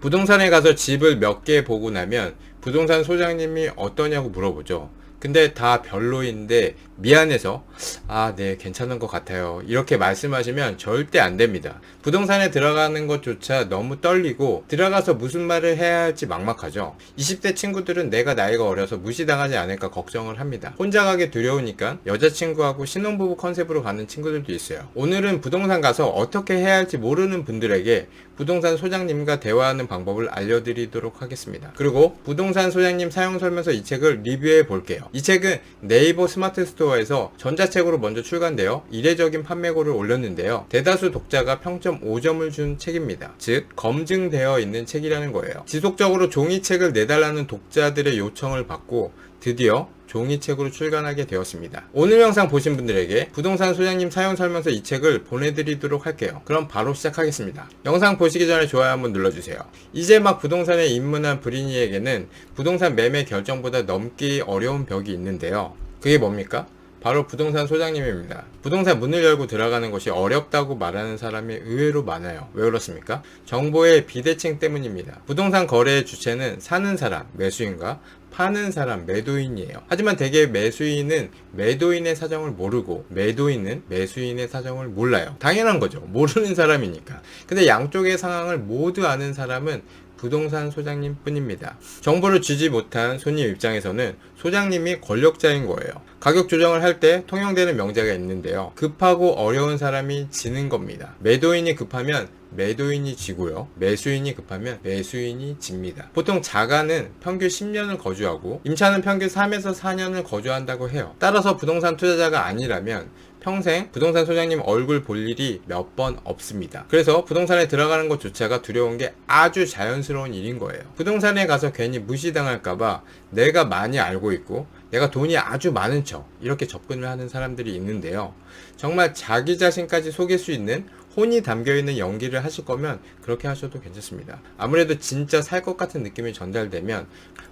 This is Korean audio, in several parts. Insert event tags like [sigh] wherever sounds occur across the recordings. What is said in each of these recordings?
부동산에 가서 집을 몇 개 보고 나면 부동산 소장님이 어떠냐고 물어보죠. 근데 다 별로인데 미안해서 아, 네, 괜찮은 것 같아요. 이렇게 말씀하시면 절대 안 됩니다. 부동산에 들어가는 것조차 너무 떨리고 들어가서 무슨 말을 해야 할지 막막하죠. 20대 친구들은 내가 나이가 어려서 무시당하지 않을까 걱정을 합니다. 혼자 가기 두려우니까 여자친구하고 신혼부부 컨셉으로 가는 친구들도 있어요. 오늘은 부동산 가서 어떻게 해야 할지 모르는 분들에게 부동산 소장님과 대화하는 방법을 알려드리도록 하겠습니다. 그리고 부동산 소장님 사용 설명서 이 책을 리뷰해 볼게요. 이 책은 네이버 스마트 스토어 에서 전자책으로 먼저 출간되어 이례적인 판매고를 올렸는데요. 대다수 독자가 평점 5점을 준 책입니다. 즉 검증되어 있는 책이라는 거예요. 지속적으로 종이책을 내달라는 독자들의 요청을 받고 드디어 종이책으로 출간하게 되었습니다. 오늘 영상 보신 분들에게 부동산 소장님 사용 설명서 이 책을 보내드리도록 할게요. 그럼 바로 시작하겠습니다. 영상 보시기 전에 좋아요 한번 눌러주세요. 이제 막 부동산에 입문한 브리니에게는 부동산 매매 결정보다 넘기 어려운 벽이 있는데요. 그게 뭡니까? 바로 부동산 소장님입니다. 부동산 문을 열고 들어가는 것이 어렵다고 말하는 사람이 의외로 많아요. 왜 그렇습니까? 정보의 비대칭 때문입니다. 부동산 거래의 주체는 사는 사람, 매수인과 파는 사람, 매도인이에요. 하지만 대개 매수인은 매도인의 사정을 모르고 매도인은 매수인의 사정을 몰라요. 당연한 거죠. 모르는 사람이니까. 근데 양쪽의 상황을 모두 아는 사람은 부동산 소장님 뿐입니다. 정보를 주지 못한 손님 입장에서는 소장님이 권력자인 거예요. 가격 조정을 할 때 통용되는 명제가 있는데요. 급하고 어려운 사람이 지는 겁니다. 매도인이 급하면 매도인이 지고요. 매수인이 급하면 매수인이 집니다. 보통 자가는 평균 10년을 거주하고 임차는 평균 3에서 4년을 거주한다고 해요. 따라서 부동산 투자자가 아니라면 평생 부동산 소장님 얼굴 볼 일이 몇 번 없습니다. 그래서 부동산에 들어가는 것조차가 두려운 게 아주 자연스러운 일인 거예요. 부동산에 가서 괜히 무시당할까봐 내가 많이 알고 있고 내가 돈이 아주 많은 척 이렇게 접근을 하는 사람들이 있는데요. 정말 자기 자신까지 속일 수 있는 혼이 담겨 있는 연기를 하실 거면 그렇게 하셔도 괜찮습니다. 아무래도 진짜 살 것 같은 느낌이 전달되면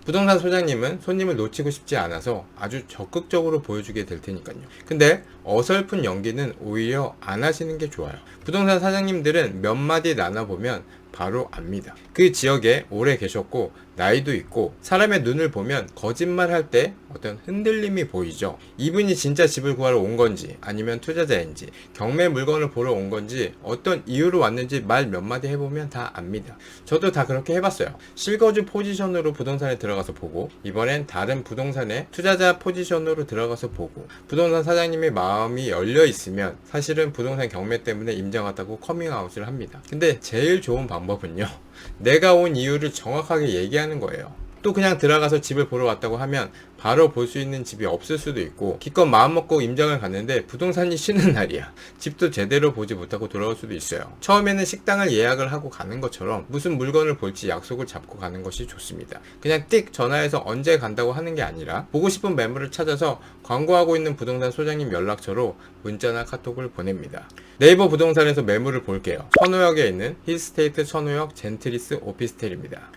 부동산 소장님은 손님을 놓치고 싶지 않아서 아주 적극적으로 보여주게 될 테니까요. 근데 어설픈 연기는 오히려 안 하시는 게 좋아요. 부동산 사장님들은 몇 마디 나눠보면 바로 압니다. 그 지역에 오래 계셨고 나이도 있고 사람의 눈을 보면 거짓말 할 때 어떤 흔들림이 보이죠. 이분이 진짜 집을 구하러 온 건지 아니면 투자자인지 경매 물건을 보러 온 건지 어떤 이유로 왔는지 말 몇 마디 해보면 다 압니다. 저도 다 그렇게 해봤어요. 실거주 포지션으로 부동산에 들어가서 보고 이번엔 다른 부동산에 투자자 포지션으로 들어가서 보고 부동산 사장님의 마음이 열려 있으면 사실은 부동산 경매 때문에 임장 왔다고 커밍아웃을 합니다. 근데 제일 좋은 방법은요. 내가 온 이유를 정확하게 얘기하는 거예요. 또 그냥 들어가서 집을 보러 왔다고 하면 바로 볼 수 있는 집이 없을 수도 있고 기껏 마음 먹고 임장을 갔는데 부동산이 쉬는 날이야. 집도 제대로 보지 못하고 돌아올 수도 있어요. 처음에는 식당을 예약을 하고 가는 것처럼 무슨 물건을 볼지 약속을 잡고 가는 것이 좋습니다. 그냥 띡 전화해서 언제 간다고 하는 게 아니라 보고 싶은 매물을 찾아서 광고하고 있는 부동산 소장님 연락처로 문자나 카톡을 보냅니다. 네이버 부동산에서 매물을 볼게요. 천호역에 있는 힐스테이트 천호역 젠트리스 오피스텔입니다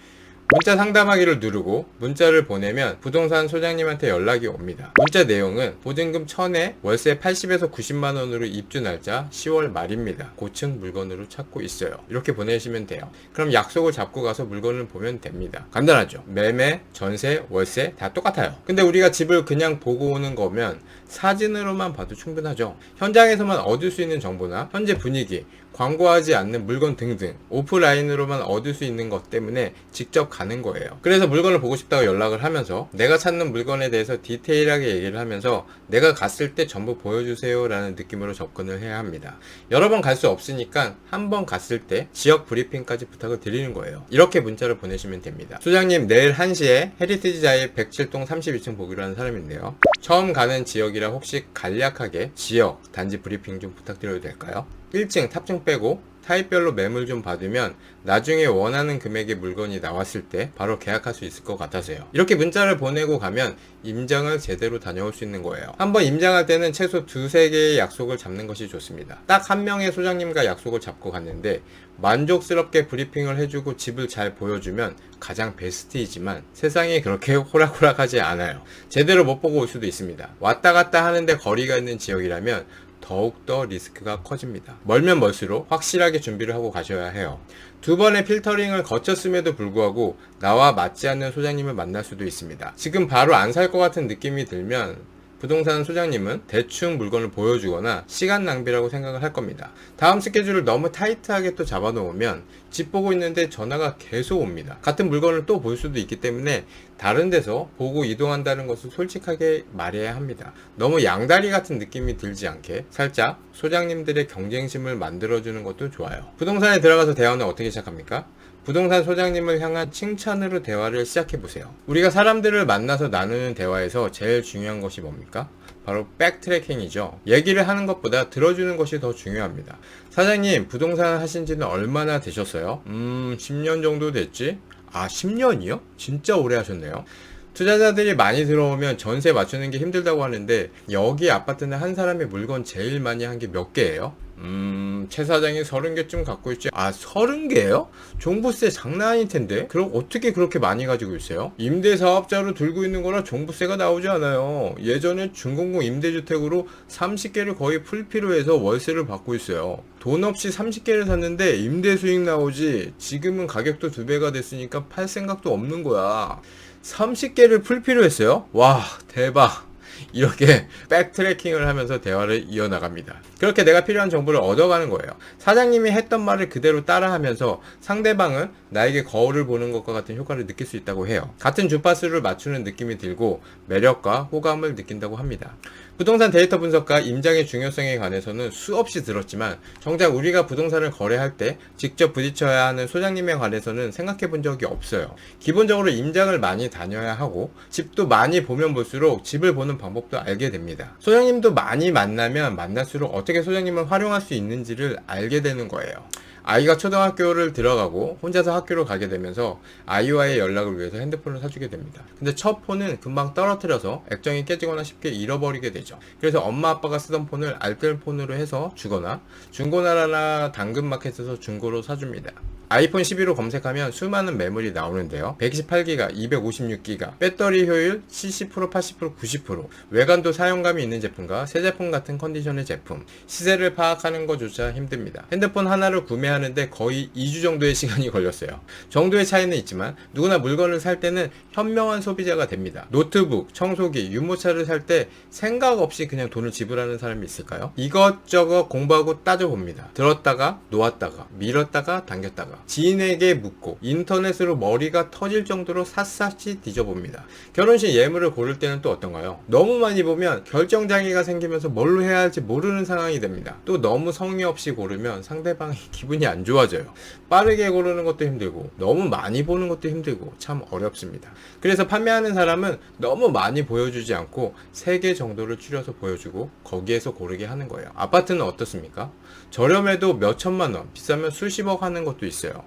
문자 상담하기를 누르고 문자를 보내면 부동산 소장님한테 연락이 옵니다. 문자 내용은 보증금 1000에 월세 80에서 90만 원으로 입주 날짜 10월 말입니다. 고층 물건으로 찾고 있어요. 이렇게 보내시면 돼요. 그럼 약속을 잡고 가서 물건을 보면 됩니다. 간단하죠. 매매, 전세, 월세 다 똑같아요. 근데 우리가 집을 그냥 보고 오는 거면 사진으로만 봐도 충분하죠. 현장에서만 얻을 수 있는 정보나 현재 분위기, 광고하지 않는 물건 등등 오프라인으로만 얻을 수 있는 것 때문에 직접 가는 거예요. 그래서 물건을 보고 싶다고 연락을 하면서 내가 찾는 물건에 대해서 디테일하게 얘기를 하면서 내가 갔을 때 전부 보여주세요 라는 느낌으로 접근을 해야 합니다. 여러 번 갈 수 없으니까 한 번 갔을 때 지역 브리핑까지 부탁을 드리는 거예요. 이렇게 문자를 보내시면 됩니다. 소장님 내일 1시에 헤리티지 자일 107동 32층 보기로 하는 사람인데요. 처음 가는 지역이라 혹시 간략하게 지역 단지 브리핑 좀 부탁드려도 될까요? 1층 탑층 빼고 타입별로 매물 좀 받으면 나중에 원하는 금액의 물건이 나왔을 때 바로 계약할 수 있을 것 같아서요. 이렇게 문자를 보내고 가면 임장을 제대로 다녀올 수 있는 거예요. 한번 임장할 때는 최소 두세 개의 약속을 잡는 것이 좋습니다. 딱 한 명의 소장님과 약속을 잡고 갔는데 만족스럽게 브리핑을 해주고 집을 잘 보여주면 가장 베스트이지만 세상이 그렇게 호락호락하지 않아요. 제대로 못 보고 올 수도 있습니다. 왔다 갔다 하는데 거리가 있는 지역이라면 더욱더 리스크가 커집니다. 멀면 멀수록 확실하게 준비를 하고 가셔야 해요. 두 번의 필터링을 거쳤음에도 불구하고 나와 맞지 않는 소장님을 만날 수도 있습니다. 지금 바로 안 살 것 같은 느낌이 들면 부동산 소장님은 대충 물건을 보여주거나 시간 낭비라고 생각을 할 겁니다. 다음 스케줄을 너무 타이트하게 또 잡아놓으면 집 보고 있는데 전화가 계속 옵니다. 같은 물건을 또 볼 수도 있기 때문에 다른 데서 보고 이동한다는 것을 솔직하게 말해야 합니다. 너무 양다리 같은 느낌이 들지 않게 살짝 소장님들의 경쟁심을 만들어주는 것도 좋아요. 부동산에 들어가서 대화는 어떻게 시작합니까? 부동산 소장님을 향한 칭찬으로 대화를 시작해 보세요. 우리가 사람들을 만나서 나누는 대화에서 제일 중요한 것이 뭡니까? 바로 백트래킹이죠. 얘기를 하는 것보다 들어주는 것이 더 중요합니다. 사장님, 부동산 하신 지는 얼마나 되셨어요? 음, 10년 정도 됐지? 아, 10년이요? 진짜 오래 하셨네요. 투자자들이 많이 들어오면 전세 맞추는 게 힘들다고 하는데 여기 아파트는 한 사람의 물건 제일 많이 한 게 몇 개예요? 음, 최 사장이 30개쯤 갖고 있지. 아, 30개요? 종부세 장난 아닐 텐데? 그럼 어떻게 그렇게 많이 가지고 있어요? 임대사업자로 들고 있는 거라 종부세가 나오지 않아요. 예전에 중공공 임대주택으로 30개를 거의 풀피로 해서 월세를 받고 있어요. 돈 없이 30개를 샀는데 임대 수익 나오지. 지금은 가격도 두 배가 됐으니까 팔 생각도 없는 거야. 30개를 풀피로 했어요? 와, 대박. 이렇게 백트래킹을 하면서 대화를 이어나갑니다. 그렇게 내가 필요한 정보를 얻어가는 거예요. 사장님이 했던 말을 그대로 따라하면서 상대방은 나에게 거울을 보는 것과 같은 효과를 느낄 수 있다고 해요. 같은 주파수를 맞추는 느낌이 들고 매력과 호감을 느낀다고 합니다. 부동산 데이터 분석과 임장의 중요성에 관해서는 수없이 들었지만 정작 우리가 부동산을 거래할 때 직접 부딪혀야 하는 소장님에 관해서는 생각해 본 적이 없어요. 기본적으로 임장을 많이 다녀야 하고 집도 많이 보면 볼수록 집을 보는 방법도 알게 됩니다. 소장님도 많이 만나면 만날수록 어떻게 소장님을 활용할 수 있는지를 알게 되는 거예요. 아이가 초등학교를 들어가고 혼자서 학교를 가게 되면서 아이와의 연락을 위해서 핸드폰을 사주게 됩니다. 근데 첫 폰은 금방 떨어뜨려서 액정이 깨지거나 쉽게 잃어버리게 되죠. 그래서 엄마 아빠가 쓰던 폰을 알뜰 폰으로 해서 주거나 중고나라나 당근마켓에서 중고로 사줍니다. 아이폰 11로 검색하면 수많은 매물이 나오는데요. 128기가, 256기가, 배터리 효율 70%, 80%, 90%, 외관도 사용감이 있는 제품과 새 제품 같은 컨디션의 제품, 시세를 파악하는 것조차 힘듭니다. 핸드폰 하나를 구매하는데 거의 2주 정도의 시간이 걸렸어요. 정도의 차이는 있지만 누구나 물건을 살 때는 현명한 소비자가 됩니다. 노트북, 청소기, 유모차를 살 때 생각 없이 그냥 돈을 지불하는 사람이 있을까요? 이것저것 공부하고 따져봅니다. 들었다가 놓았다가 밀었다가 당겼다가 지인에게 묻고 인터넷으로 머리가 터질 정도로 샅샅이 뒤져봅니다. 결혼식 예물을 고를 때는 또 어떤가요? 너무 많이 보면 결정장애가 생기면서 뭘로 해야 할지 모르는 상황이 됩니다. 또 너무 성의 없이 고르면 상대방이 [laughs] 기분이 안 좋아져요. 빠르게 고르는 것도 힘들고 너무 많이 보는 것도 힘들고 참 어렵습니다. 그래서 판매하는 사람은 너무 많이 보여주지 않고 3개 정도를 추려서 보여주고 거기에서 고르게 하는 거예요. 아파트는 어떻습니까? 저렴해도 몇 천만 원, 비싸면 수십억 하는 것도 있어요.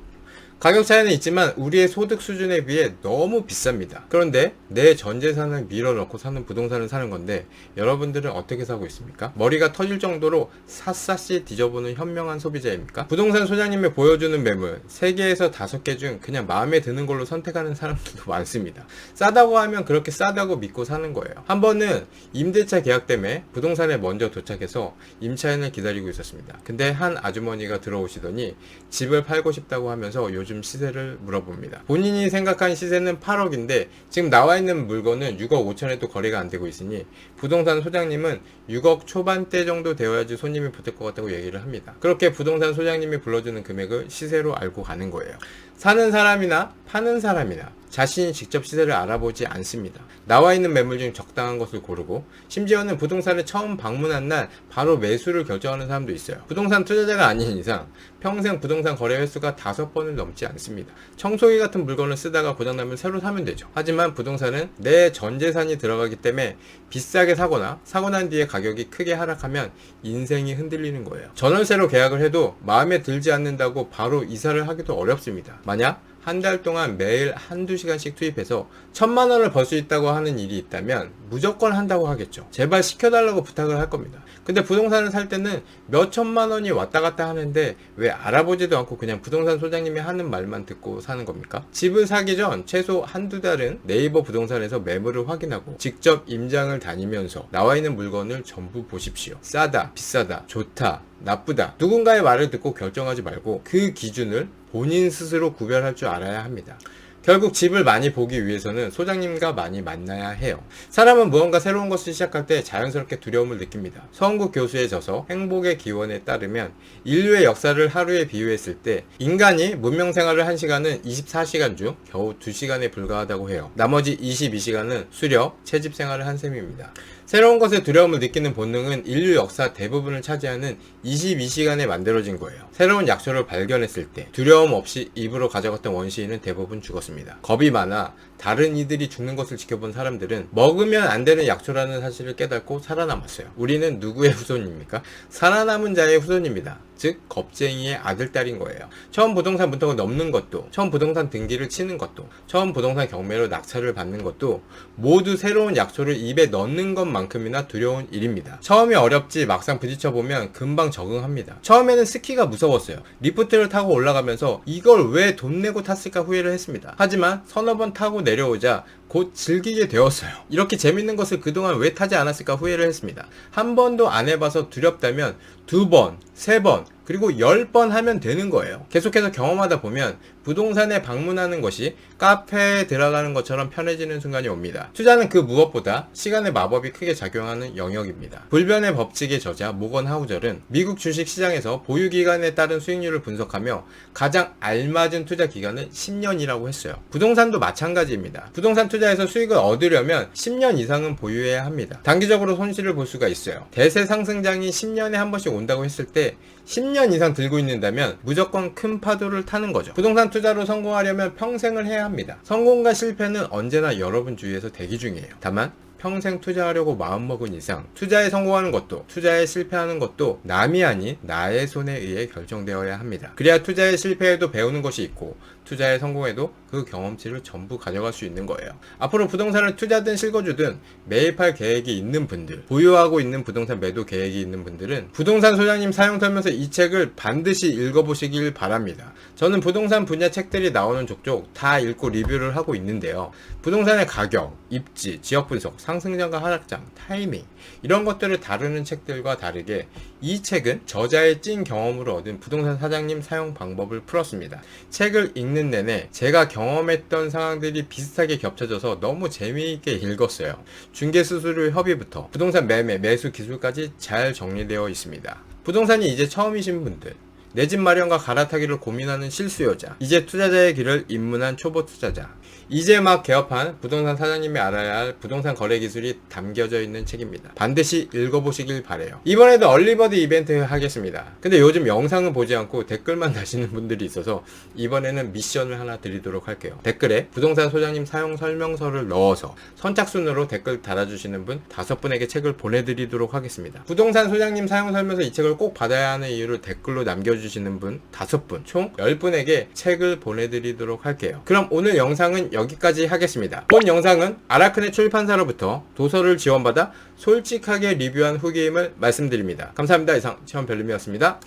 가격 차이는 있지만 우리의 소득 수준에 비해 너무 비쌉니다. 그런데 내 전 재산을 밀어넣고 사는 부동산을 사는 건데 여러분들은 어떻게 사고 있습니까? 머리가 터질 정도로 샅샅이 뒤져보는 현명한 소비자입니까? 부동산 소장님이 보여주는 매물 3개에서 5개 중 그냥 마음에 드는 걸로 선택하는 사람들도 [laughs] 많습니다. 싸다고 하면 그렇게 싸다고 믿고 사는 거예요. 한 번은 임대차 계약 때문에 부동산에 먼저 도착해서 임차인을 기다리고 있었습니다. 근데 한 아주머니가 들어오시더니 집을 팔고 싶다고 하면서 요즘 시세를 물어봅니다. 본인이 생각한 시세는 8억인데 지금 나와 있는 물건은 6억 5천에도 거래가 안 되고 있으니 부동산 소장님은 6억 초반대 정도 되어야지 손님이 붙을 것 같다고 얘기를 합니다. 그렇게 부동산 소장님이 불러주는 금액을 시세로 알고 가는 거예요. 사는 사람이나 파는 사람이나 자신이 직접 시세를 알아보지 않습니다. 나와 있는 매물 중 적당한 것을 고르고 심지어는 부동산을 처음 방문한 날 바로 매수를 결정하는 사람도 있어요. 부동산 투자자가 아닌 이상 평생 부동산 거래 횟수가 다섯 번을 넘지 않습니다. 청소기 같은 물건을 쓰다가 고장나면 새로 사면 되죠. 하지만 부동산은 내 전 재산이 들어가기 때문에 비싸게 사거나 사고 난 뒤에 가격이 크게 하락하면 인생이 흔들리는 거예요. 전월세로 계약을 해도 마음에 들지 않는다고 바로 이사를 하기도 어렵습니다. 만약 한 달 동안 매일 한두 시간씩 투입해서 천만 원을 벌 수 있다고 하는 일이 있다면 무조건 한다고 하겠죠. 제발 시켜달라고 부탁을 할 겁니다. 근데 부동산을 살 때는 몇 천만 원이 왔다 갔다 하는데 왜 알아보지도 않고 그냥 부동산 소장님이 하는 말만 듣고 사는 겁니까? 집을 사기 전 최소 한두 달은 네이버 부동산에서 매물을 확인하고 직접 임장을 다니면서 나와 있는 물건을 전부 보십시오. 싸다, 비싸다, 좋다, 나쁘다. 누군가의 말을 듣고 결정하지 말고 그 기준을 본인 스스로 구별할 줄 알아야 합니다. 결국 집을 많이 보기 위해서는 소장님과 많이 만나야 해요. 사람은 무언가 새로운 것을 시작할 때 자연스럽게 두려움을 느낍니다. 서은국 교수의 저서 행복의 기원에 따르면 인류의 역사를 하루에 비유했을 때 인간이 문명 생활을 한 시간은 24시간 중 겨우 2시간에 불과하다고 해요. 나머지 22시간은 수렵, 채집 생활을 한 셈입니다. 새로운 것에 두려움을 느끼는 본능은 인류 역사 대부분을 차지하는 22시간에 만들어진 거예요. 새로운 약초를 발견했을 때 두려움 없이 입으로 가져갔던 원시인은 대부분 죽었습니다. 겁이 많아 다른 이들이 죽는 것을 지켜본 사람들은 먹으면 안 되는 약초라는 사실을 깨닫고 살아남았어요. 우리는 누구의 후손입니까? 살아남은 자의 후손입니다. 즉 겁쟁이의 아들딸인 거예요. 처음 부동산 문턱을 넘는 것도, 처음 부동산 등기를 치는 것도, 처음 부동산 경매로 낙찰을 받는 것도 모두 새로운 약초를 입에 넣는 것만 큼이나 두려운 일입니다. 처음이 어렵지 막상 부딪혀 보면 금방 적응합니다. 처음에는 스키가 무서웠어요. 리프트를 타고 올라가면서 이걸 왜 돈 내고 탔을까 후회를 했습니다. 하지만 서너 번 타고 내려오자 곧 즐기게 되었어요. 이렇게 재밌는 것을 그동안 왜 타지 않았을까 후회를 했습니다. 한 번도 안 해봐서 두렵다면 두 번, 세 번, 그리고 열 번 하면 되는 거예요. 계속해서 경험하다 보면 부동산에 방문하는 것이 카페에 들어가는 것처럼 편해지는 순간이 옵니다. 투자는 그 무엇보다 시간의 마법이 크게 작용하는 영역입니다. 불변의 법칙의 저자 모건 하우절은 미국 주식 시장에서 보유 기간에 따른 수익률을 분석하며 가장 알맞은 투자 기간은 10년이라고 했어요. 부동산도 마찬가지입니다. 부동산 투자에서 수익을 얻으려면 10년 이상은 보유해야 합니다. 단기적으로 손실을 볼 수가 있어요. 대세 상승장이 10년에 한 번씩 온다고 했을 때 10년 이상 들고 있는다면 무조건 큰 파도를 타는 거죠. 부동산 투자로 성공하려면 평생을 해야 합니다. 성공과 실패는 언제나 여러분 주위에서 대기 중이에요. 다만 평생 투자하려고 마음먹은 이상 투자에 성공하는 것도 투자에 실패하는 것도 남이 아닌 나의 손에 의해 결정되어야 합니다. 그래야 투자에 실패해도 배우는 것이 있고 투자에 성공해도 그 경험치를 전부 가져갈 수 있는 거예요. 앞으로 부동산을 투자든 실거주든 매입할 계획이 있는 분들, 보유하고 있는 부동산 매도 계획이 있는 분들은 부동산 소장님 사용 설명서 이 책을 반드시 읽어보시길 바랍니다. 저는 부동산 분야 책들이 나오는 족족 다 읽고 리뷰를 하고 있는데요. 부동산의 가격, 입지, 지역 분석, 상승장과 하락장, 타이밍 이런 것들을 다루는 책들과 다르게 이 책은 저자의 찐 경험으로 얻은 부동산 사장님 사용 방법을 풀었습니다. 책을 읽는 내내 제가 경험했던 상황들이 비슷하게 겹쳐져서 너무 재미있게 읽었어요. 중개 수수료 협의부터 부동산 매매, 매수 기술까지 잘 정리되어 있습니다. 부동산이 이제 처음이신 분들, 내 집 마련과 갈아타기를 고민하는 실수요자, 이제 투자자의 길을 입문한 초보 투자자, 이제 막 개업한 부동산 사장님이 알아야 할 부동산 거래 기술이 담겨져 있는 책입니다. 반드시 읽어보시길 바래요. 이번에도 얼리버드 이벤트 하겠습니다. 근데 요즘 영상은 보지 않고 댓글만 [laughs] 다시는 분들이 있어서 이번에는 미션을 하나 드리도록 할게요. 댓글에 부동산 소장님 사용 설명서를 넣어서 선착순으로 댓글 달아주시는 분 다섯 분에게 책을 보내드리도록 하겠습니다. 부동산 소장님 사용 설명서 이 책을 꼭 받아야 하는 이유를 댓글로 남겨주시 는분 다섯 분, 총 10분에게 책을 보내드리도록 할게요. 그럼 오늘 영상은 여기까지 하겠습니다. 본 영상은 아라크네 출판사로부터 도서를 지원받아 솔직하게 리뷰한 후기임을 말씀드립니다. 감사합니다. 이상 체험별님이었습니다.